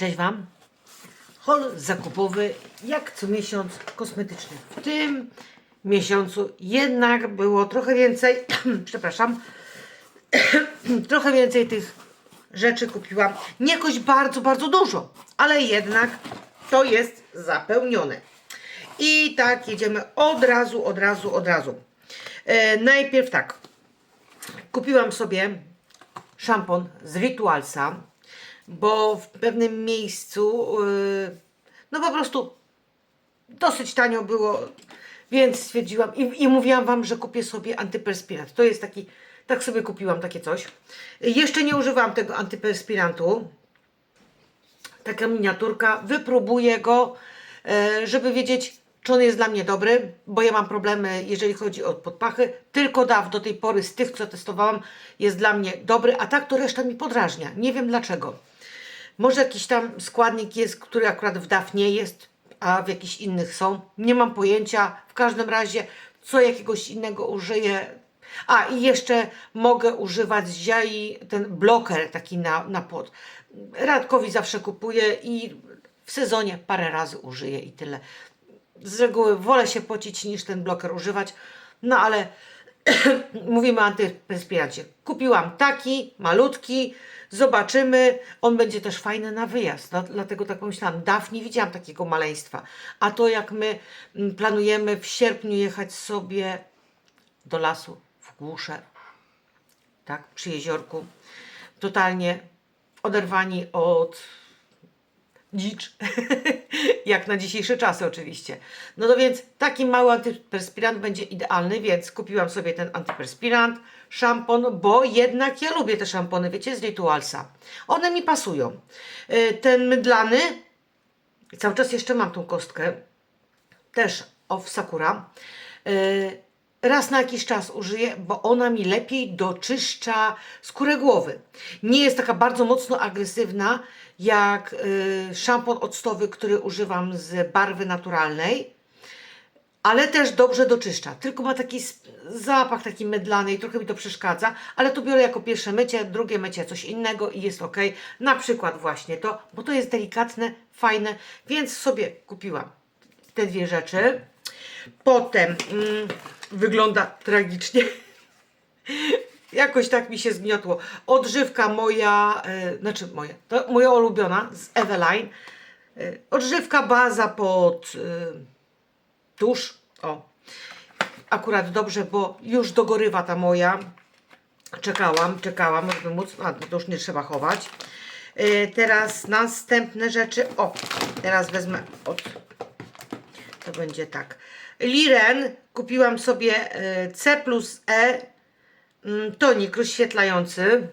Cześć Wam. Hol zakupowy jak co miesiąc kosmetyczny. W tym miesiącu jednak było trochę więcej, przepraszam, trochę więcej tych rzeczy kupiłam. Nie jakoś bardzo, bardzo dużo, ale jednak to jest zapełnione. I tak jedziemy od razu, od razu, od razu. E, najpierw tak. Kupiłam sobie szampon z Ritualsa, bo w pewnym miejscu, yy, no po prostu dosyć tanio było, więc stwierdziłam i, i mówiłam Wam, że kupię sobie antyperspirant. To jest taki, tak sobie kupiłam takie coś. Jeszcze nie używałam tego antyperspirantu. Taka miniaturka. Wypróbuję go, e, żeby wiedzieć, czy on jest dla mnie dobry, bo ja mam problemy, jeżeli chodzi o podpachy. Tylko DAW do tej pory z tych, co testowałam, jest dla mnie dobry, a tak to reszta mi podrażnia. Nie wiem dlaczego. Może jakiś tam składnik jest, który akurat w DAW nie jest, a w jakichś innych są. Nie mam pojęcia. W każdym razie, co jakiegoś innego użyję. A i jeszcze mogę używać z ziai ten bloker taki na, na pot. Radkowi zawsze kupuję i w sezonie parę razy użyję i tyle. Z reguły wolę się pocić niż ten bloker używać, no ale mówimy o antyperspirancie. Kupiłam taki, malutki, zobaczymy. On będzie też fajny na wyjazd, dlatego tak pomyślałam. DAF nie widziałam takiego maleństwa. A to jak my mm, planujemy w sierpniu jechać sobie do lasu, w głusze, tak, przy jeziorku, totalnie oderwani od dzicz, jak na dzisiejsze czasy oczywiście. No to więc taki mały antyperspirant będzie idealny, więc kupiłam sobie ten antyperspirant, szampon, bo jednak ja lubię te szampony, wiecie, z Ritualsa. One mi pasują. Y, Ten mydlany, cały czas jeszcze mam tą kostkę, też of Sakura. Raz na jakiś czas użyję, bo ona mi lepiej doczyszcza skórę głowy. Nie jest taka bardzo mocno agresywna jak y, szampon octowy, który używam z barwy naturalnej, ale też dobrze doczyszcza. Tylko ma taki zapach taki mydlany i trochę mi to przeszkadza, ale to biorę jako pierwsze mycie, drugie mycie coś innego i jest ok. Na przykład właśnie to, bo to jest delikatne, fajne, więc sobie kupiłam te dwie rzeczy. Potem mm, wygląda tragicznie. Jakoś tak mi się zgniotło. Odżywka moja, e, znaczy moja, to moja ulubiona z Eveline. E, odżywka baza pod e, tusz. O, akurat dobrze, bo już dogorywa ta moja. Czekałam, czekałam, żeby móc, a to już nie trzeba chować. Teraz następne rzeczy. O, teraz wezmę od to będzie tak. Liren kupiłam sobie e, C plus E mm, tonik rozświetlający.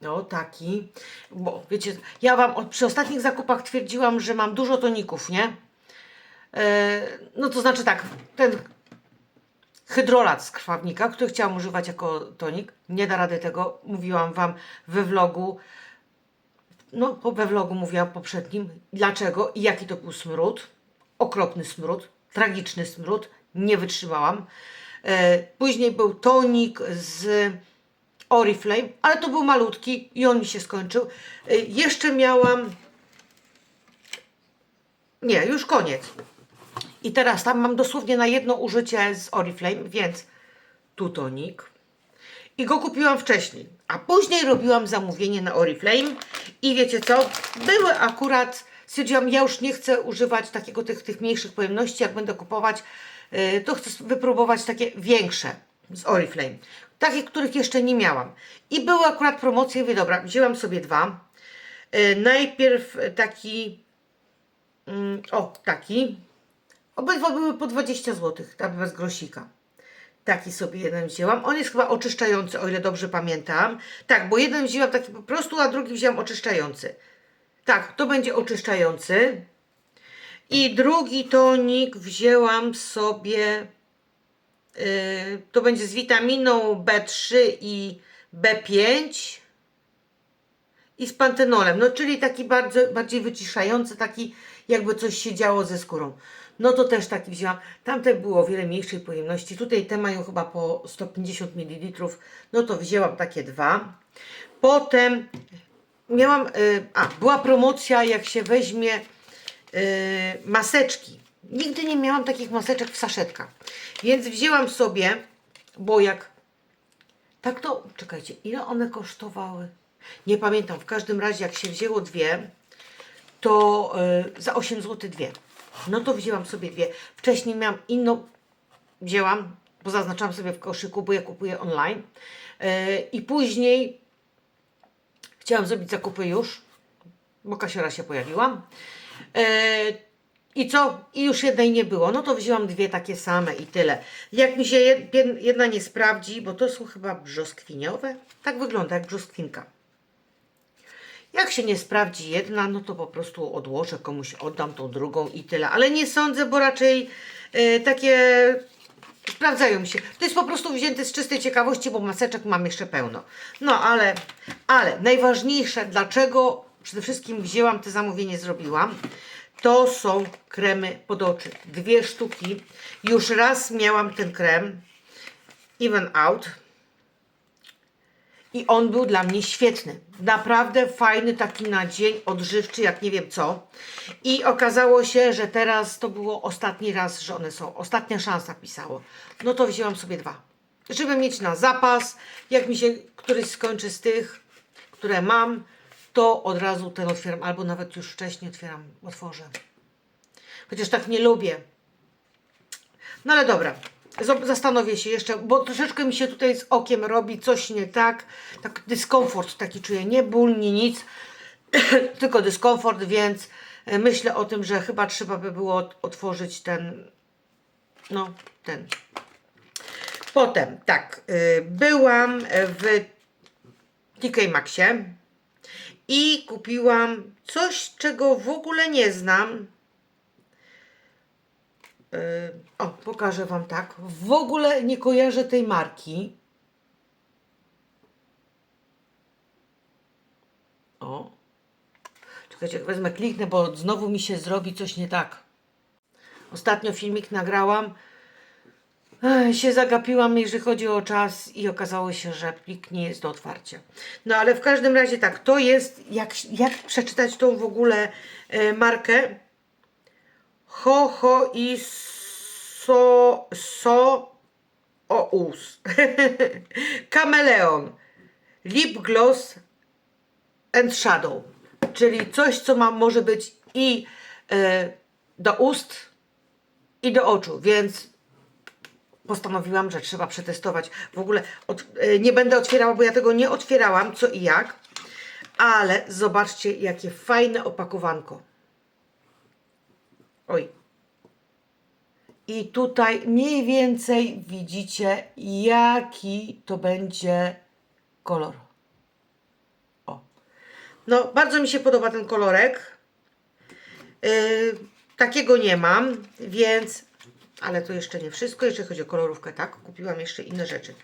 No taki, bo wiecie, ja Wam przy ostatnich zakupach twierdziłam, że mam dużo toników, nie? E, no to znaczy tak, ten hydrolat z krwawnika, który chciałam używać jako tonik, nie da rady tego, mówiłam Wam we vlogu, no, we vlogu mówiłam poprzednim, dlaczego i jaki to był smród. Okropny smród, tragiczny smród, nie wytrzymałam. E, później był tonik z Oriflame, ale to był malutki i on mi się skończył. E, jeszcze miałam. Nie, już koniec. I teraz tam mam dosłownie na jedno użycie z Oriflame, więc tu tonik. I go kupiłam wcześniej. A później robiłam zamówienie na Oriflame i wiecie co? Były akurat, stwierdziłam, ja już nie chcę używać takiego tych, tych mniejszych pojemności, jak będę kupować, yy, to chcę wypróbować takie większe z Oriflame. Takich, których jeszcze nie miałam. I były akurat promocje, mówię, dobra, wzięłam sobie dwa. Yy, najpierw taki, mm, o, taki. Obydwa były po 20 zł, tam bez grosika. Taki sobie jeden wzięłam. On jest chyba oczyszczający, o ile dobrze pamiętam. Tak, bo jeden wzięłam taki po prostu, a drugi wzięłam oczyszczający. Tak, to będzie oczyszczający. I drugi tonik wzięłam sobie. Yy, to będzie z witaminą B3 i B5 i z pantenolem, no czyli taki bardzo, bardziej wyciszający, taki jakby coś się działo ze skórą. No to też taki wzięłam. Tamte było o wiele mniejszej pojemności. Tutaj te mają chyba po 150 ml. No to wzięłam takie dwa. Potem miałam, y, a była promocja jak się weźmie y, maseczki. Nigdy nie miałam takich maseczek w saszetkach. Więc wzięłam sobie, bo jak tak to, czekajcie, ile one kosztowały? Nie pamiętam, w każdym razie jak się wzięło dwie, to y, za 8 zł dwie. No to wzięłam sobie dwie. Wcześniej miałam inną, wzięłam, bo zaznaczałam sobie w koszyku, bo ja kupuję online. Y, I później chciałam zrobić zakupy już, bo kasiora się pojawiła. Y, i co? I już jednej nie było. No to wzięłam dwie takie same i tyle. Jak mi się jed- jed- jedna nie sprawdzi, bo to są chyba brzoskwiniowe. Tak wygląda jak brzoskwinka. Jak się nie sprawdzi jedna, no to po prostu odłożę, komuś oddam tą drugą i tyle. Ale nie sądzę, bo raczej e, takie sprawdzają się. To jest po prostu wzięte z czystej ciekawości, bo maseczek mam jeszcze pełno. No ale, ale najważniejsze, dlaczego przede wszystkim wzięłam te zamówienie, zrobiłam, to są kremy pod oczy. Dwie sztuki. Już raz miałam ten krem, Even Out. I on był dla mnie świetny. Naprawdę fajny, taki na dzień odżywczy, jak nie wiem co. I okazało się, że teraz to było ostatni raz, że one są. Ostatnia szansa pisało. No to wzięłam sobie dwa. Żeby mieć na zapas. Jak mi się któryś skończy z tych, które mam, to od razu ten otwieram. Albo nawet już wcześniej otwieram, otworzę. Chociaż tak nie lubię. No ale dobra, zastanowię się jeszcze, bo troszeczkę mi się tutaj z okiem robi coś nie tak. Tak dyskomfort taki czuję, nie ból, nie nic, tylko dyskomfort, więc e, myślę o tym, że chyba trzeba by było ot- otworzyć ten, no ten. Potem, tak, y, byłam w TK Maxie i kupiłam coś, czego w ogóle nie znam. Yy, o, pokażę Wam tak. W ogóle nie kojarzę tej marki. O. Czekajcie, wezmę, kliknę, bo znowu mi się zrobi coś nie tak. Ostatnio filmik nagrałam. Się zagapiłam, jeżeli chodzi o czas i okazało się, że plik nie jest do otwarcia. No ale w każdym razie tak, to jest, jak, jak przeczytać tą w ogóle e, markę? Ho, ho i so, so, o us. Kameleon. Lip gloss and shadow. Czyli coś, co ma, może być i e, do ust, i do oczu, więc postanowiłam, że trzeba przetestować. W ogóle od, e, nie będę otwierała, bo ja tego nie otwierałam, co i jak. Ale zobaczcie, jakie fajne opakowanko. Oj. I tutaj mniej więcej widzicie, jaki to będzie kolor. O. No, bardzo mi się podoba ten kolorek. Yy, takiego nie mam, więc. Ale to jeszcze nie wszystko, jeżeli chodzi o kolorówkę, tak? Kupiłam jeszcze inne rzeczy.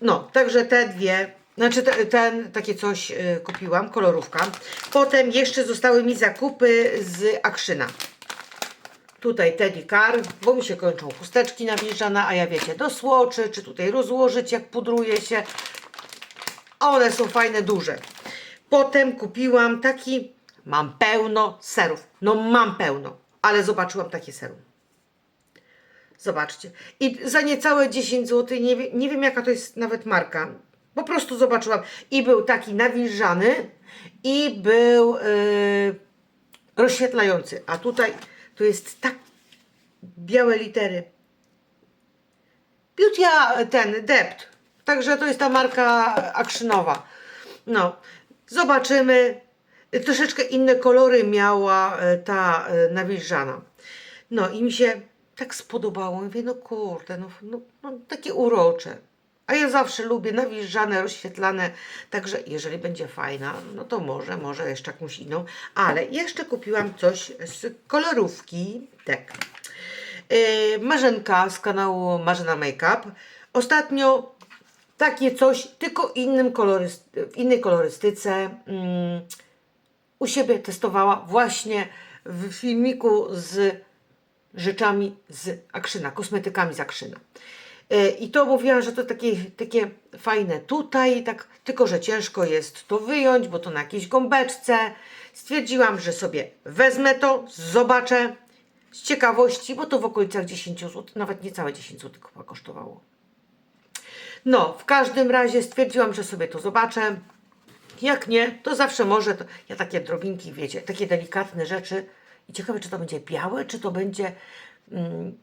No, także te dwie, znaczy te, ten, takie coś y, kupiłam, kolorówka. Potem jeszcze zostały mi zakupy z Akrzyna. Tutaj Teddy Car, bo mi się kończą chusteczki nawilżane, a ja wiecie, do słoczy, czy tutaj rozłożyć, jak pudruje się. A one są fajne, duże. Potem kupiłam taki, mam pełno serów. No mam pełno, ale zobaczyłam takie serum. Zobaczcie. I za niecałe 10 zł, nie, wie, nie wiem jaka to jest nawet marka. Po prostu zobaczyłam. I był taki nawilżany i był yy, rozświetlający. A tutaj to jest tak białe litery. Beauty ten Dept. Także to jest ta marka akrzynowa. No, zobaczymy. Troszeczkę inne kolory miała e, ta e, nawilżana. No i mi się tak spodobało. Mówię, no kurde, no, no, no takie urocze. A ja zawsze lubię nawilżane, rozświetlane. Także jeżeli będzie fajna, no to może, może jeszcze jakąś inną. Ale jeszcze kupiłam coś z kolorówki. Tak. Yy, Marzenka z kanału Marzena Makeup. Ostatnio takie coś, tylko innym w innej kolorystyce. Mm, u siebie testowała właśnie w filmiku z rzeczami z Akrzyna, kosmetykami z Akrzyna. E, I to mówiłam, że to takie, takie fajne tutaj, tak, tylko że ciężko jest to wyjąć, bo to na jakiejś gąbeczce. Stwierdziłam, że sobie wezmę to, zobaczę z ciekawości, bo to w okolicach 10 zł, nawet niecałe 10 zł chyba kosztowało. No, w każdym razie stwierdziłam, że sobie to zobaczę. Jak nie, to zawsze może. To, ja takie drobinki, wiecie, takie delikatne rzeczy. I ciekawe, czy to będzie białe, czy to będzie. Mm,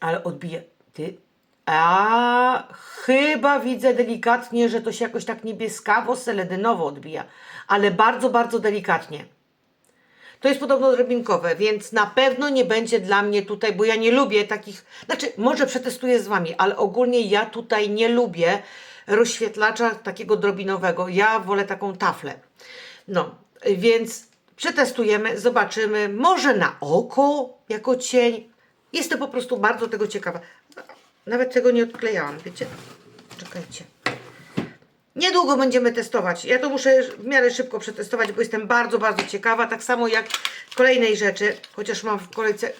ale odbije. Ty. A chyba widzę delikatnie, że to się jakoś tak niebieskawo, seledynowo odbija. Ale bardzo, bardzo delikatnie. To jest podobno drobinkowe, więc na pewno nie będzie dla mnie tutaj, bo ja nie lubię takich. Znaczy, może przetestuję z wami, ale ogólnie ja tutaj nie lubię rozświetlacza takiego drobinowego. Ja wolę taką taflę. No, więc przetestujemy, zobaczymy. Może na oko jako cień. Jestem po prostu bardzo tego ciekawa. Nawet tego nie odklejałam, wiecie? Czekajcie. Niedługo będziemy testować. Ja to muszę w miarę szybko przetestować, bo jestem bardzo, bardzo ciekawa. Tak samo jak kolejnej rzeczy, chociaż mam w kolejce.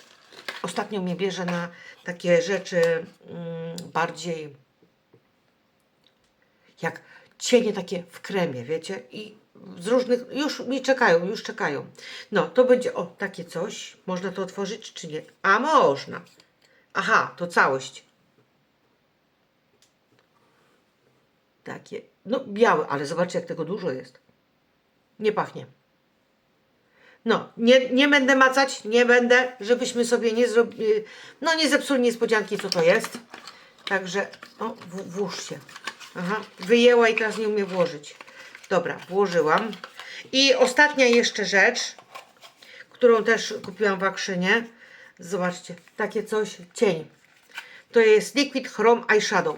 Ostatnio mnie bierze na takie rzeczy mm, bardziej jak cienie takie w kremie, wiecie? I z różnych, już mi czekają, już czekają. No, to będzie, o, takie coś. Można to otworzyć, czy nie? A, można. Aha, to całość. Takie, no białe, ale zobaczcie, jak tego dużo jest. Nie pachnie. No, nie, nie będę macać, nie będę, żebyśmy sobie nie zrobili, no nie zepsuli niespodzianki, co to jest. Także, o, w, włóż się. Aha, wyjęła i teraz nie umie włożyć. Dobra, włożyłam. I ostatnia jeszcze rzecz, którą też kupiłam w Akrzynie. Zobaczcie, takie coś, cień. To jest Liquid Chrome Eyeshadow.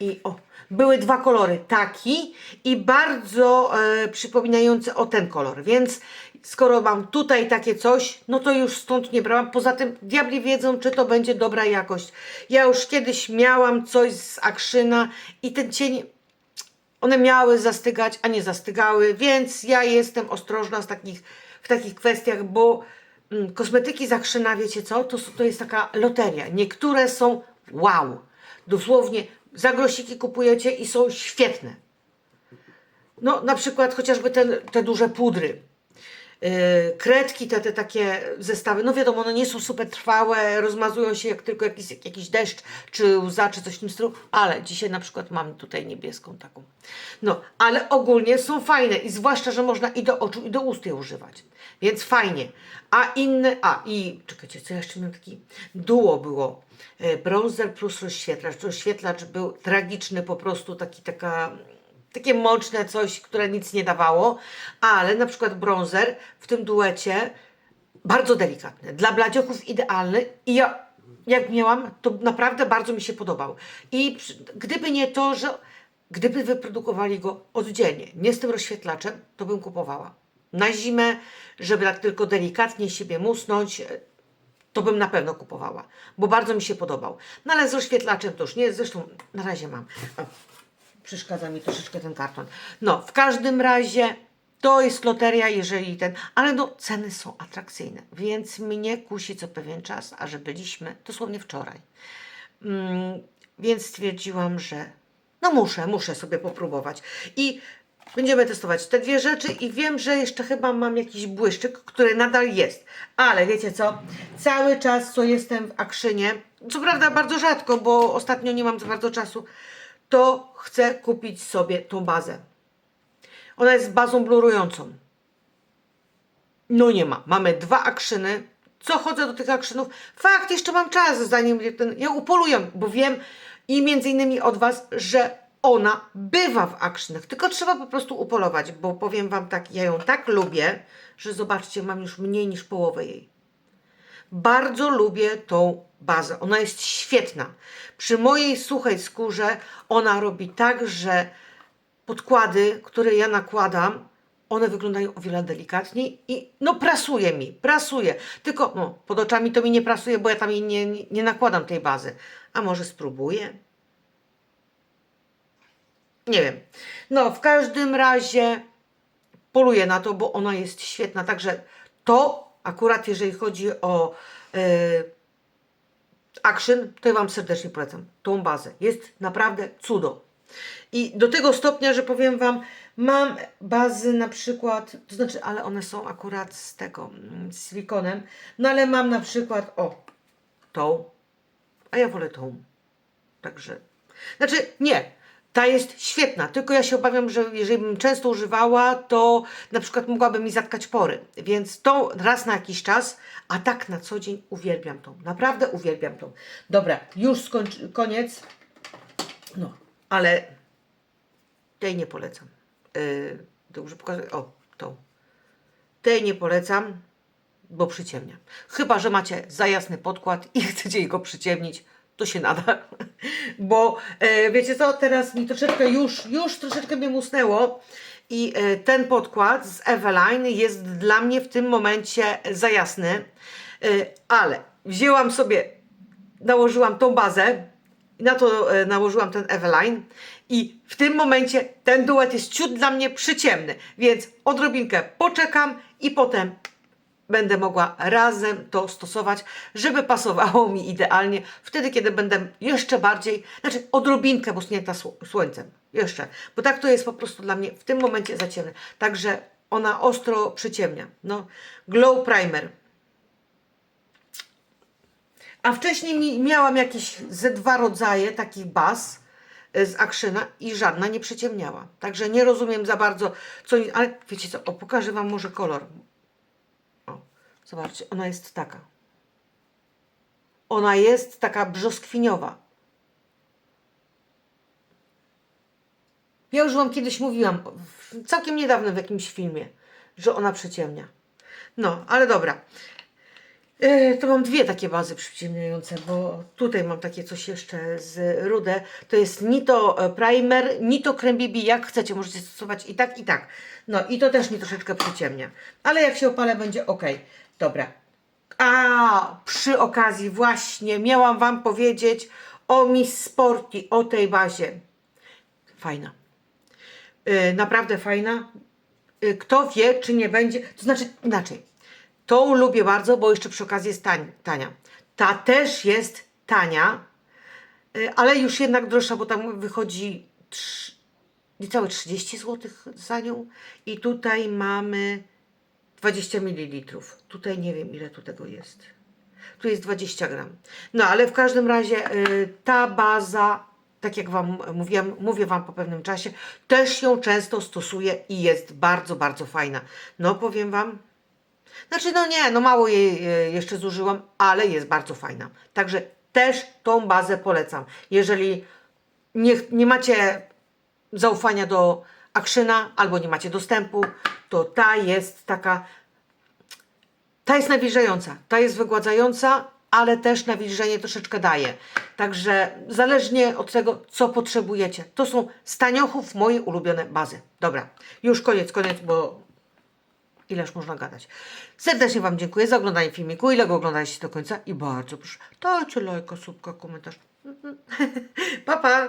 I o, były dwa kolory, taki i bardzo e, przypominający o ten kolor, więc skoro mam tutaj takie coś, no to już stąd nie brałam. Poza tym diabli wiedzą, czy to będzie dobra jakość. Ja już kiedyś miałam coś z Akrzyna i ten cień, one miały zastygać, a nie zastygały, więc ja jestem ostrożna z takich, w takich kwestiach, bo mm, kosmetyki z Akrzyna, wiecie co, to, to jest taka loteria. Niektóre są wow, dosłownie za grosiki kupujecie i są świetne. No, na przykład chociażby ten, te duże pudry. Yy, kredki, te, te takie zestawy, no wiadomo, one nie są super trwałe, rozmazują się jak tylko jakiś, jakiś deszcz, czy łza, czy coś w tym stylu, ale dzisiaj na przykład mam tutaj niebieską taką. No, ale ogólnie są fajne i zwłaszcza, że można i do oczu, i do ust je używać, więc fajnie. A inne, a i, czekajcie, co ja jeszcze miałem taki, duo było, e, bronzer plus rozświetlacz. Rozświetlacz był tragiczny, po prostu taki, taka takie mączne coś, które nic nie dawało, ale na przykład bronzer w tym duecie bardzo delikatny, dla bladziochów idealny i ja jak miałam, to naprawdę bardzo mi się podobał. I gdyby nie to, że gdyby wyprodukowali go oddzielnie, nie z tym rozświetlaczem, to bym kupowała. Na zimę, żeby tak tylko delikatnie siebie musnąć, to bym na pewno kupowała, bo bardzo mi się podobał. No ale z rozświetlaczem to już nie, zresztą na razie mam. Przeszkadza mi troszeczkę ten karton. No, w każdym razie to jest loteria, jeżeli ten, ale no ceny są atrakcyjne, więc mnie kusi co pewien czas, a że byliśmy dosłownie wczoraj. Mm, więc stwierdziłam, że no muszę, muszę sobie popróbować. I będziemy testować te dwie rzeczy i wiem, że jeszcze chyba mam jakiś błyszczyk, który nadal jest. Ale wiecie co? Cały czas, co jestem w Akrzynie, co prawda bardzo rzadko, bo ostatnio nie mam za bardzo czasu, to chcę kupić sobie tą bazę. Ona jest bazą blurującą. No nie ma. Mamy dwa akrzyny. Co chodzę do tych akrzynów? Fakt, jeszcze mam czas, zanim ten. Ja upoluję, bo wiem i między innymi od Was, że ona bywa w akrzynach. Tylko trzeba po prostu upolować, bo powiem Wam tak, ja ją tak lubię, że zobaczcie, mam już mniej niż połowę jej. Bardzo lubię tą bazę. Ona jest świetna. Przy mojej suchej skórze ona robi tak, że podkłady, które ja nakładam, one wyglądają o wiele delikatniej i no prasuje mi, prasuje. Tylko no, pod oczami to mi nie prasuje, bo ja tam jej nie, nie, nakładam tej bazy. A może spróbuję? Nie wiem. No, w każdym razie poluję na to, bo ona jest świetna. Także to akurat jeżeli chodzi o e, Action, to ja Wam serdecznie polecam tą bazę. Jest naprawdę cudo. I do tego stopnia, że powiem Wam, mam bazy na przykład, to znaczy, ale one są akurat z tego, mm, z silikonem, no ale mam na przykład, o, tą, a ja wolę tą. Także, znaczy nie, ta jest świetna, tylko ja się obawiam, że jeżeli bym często używała, to na przykład mogłaby mi zatkać pory, więc tą raz na jakiś czas, a tak na co dzień uwielbiam tą, naprawdę uwielbiam tą. Dobra, już skończ, koniec, no, ale tej nie polecam. Yy, dobrze pokażę, o, tą. Tej nie polecam, bo przyciemnia. Chyba, że macie za jasny podkład i chcecie go przyciemnić, to się nada. Bo e, wiecie co, teraz mi troszeczkę już, już troszeczkę mnie musnęło i e, ten podkład z Eveline jest dla mnie w tym momencie za jasny, e, ale wzięłam sobie, nałożyłam tą bazę, na to e, nałożyłam ten Eveline i w tym momencie ten duet jest ciut dla mnie przyciemny, więc odrobinkę poczekam i potem będę mogła razem to stosować, żeby pasowało mi idealnie wtedy, kiedy będę jeszcze bardziej, znaczy odrobinkę posunięta sło- słońcem, jeszcze, bo tak to jest po prostu dla mnie w tym momencie za ciemne, także ona ostro przyciemnia, no, Glow Primer, a wcześniej mi, miałam jakieś ze dwa rodzaje takich baz e, z Actiona i żadna nie przyciemniała. Także nie rozumiem za bardzo, co. Ale wiecie co, o, pokażę Wam może kolor. Zobaczcie, ona jest taka. Ona jest taka brzoskwiniowa. Ja już Wam kiedyś mówiłam, całkiem niedawno w jakimś filmie, że ona przyciemnia. No, ale dobra. E, To mam dwie takie bazy przyciemniające, bo tutaj mam takie coś jeszcze z Rude. To jest ni to e, primer, ni to krem BB, jak chcecie, możecie stosować i tak, i tak. No i to też mi troszeczkę przyciemnia. Ale jak się opalę, będzie ok. Dobra. A przy okazji właśnie miałam Wam powiedzieć o Miss Sporty, o tej bazie. Fajna. E, Naprawdę fajna. Y, Kto wie, czy nie będzie. To znaczy inaczej. Tą lubię bardzo, bo jeszcze przy okazji jest tań, tania. Ta też jest tania, y, ale już jednak droższa, bo tam wychodzi trz- niecałe 30 zł za nią. I tutaj mamy 20 ml. Tutaj nie wiem, ile tu tego jest. Tu jest 20 gram. No ale w każdym razie y, ta baza, tak jak Wam mówiłam, mówię Wam po pewnym czasie, też ją często stosuję i jest bardzo, bardzo fajna. No powiem Wam, znaczy, no nie, no mało jej e, jeszcze zużyłam, ale jest bardzo fajna. Także też tą bazę polecam. Jeżeli nie, nie macie zaufania do Actiona albo nie macie dostępu, to ta jest taka, ta jest nawilżająca, ta jest wygładzająca, ale też nawilżenie troszeczkę daje. Także zależnie od tego, co potrzebujecie. To są z taniochów moje ulubione bazy. Dobra, już koniec, koniec, bo Ileż można gadać. Serdecznie Wam dziękuję za oglądanie filmiku, ile go oglądaliście do końca i bardzo proszę, dajcie lajka, subka, komentarz. Pa, pa!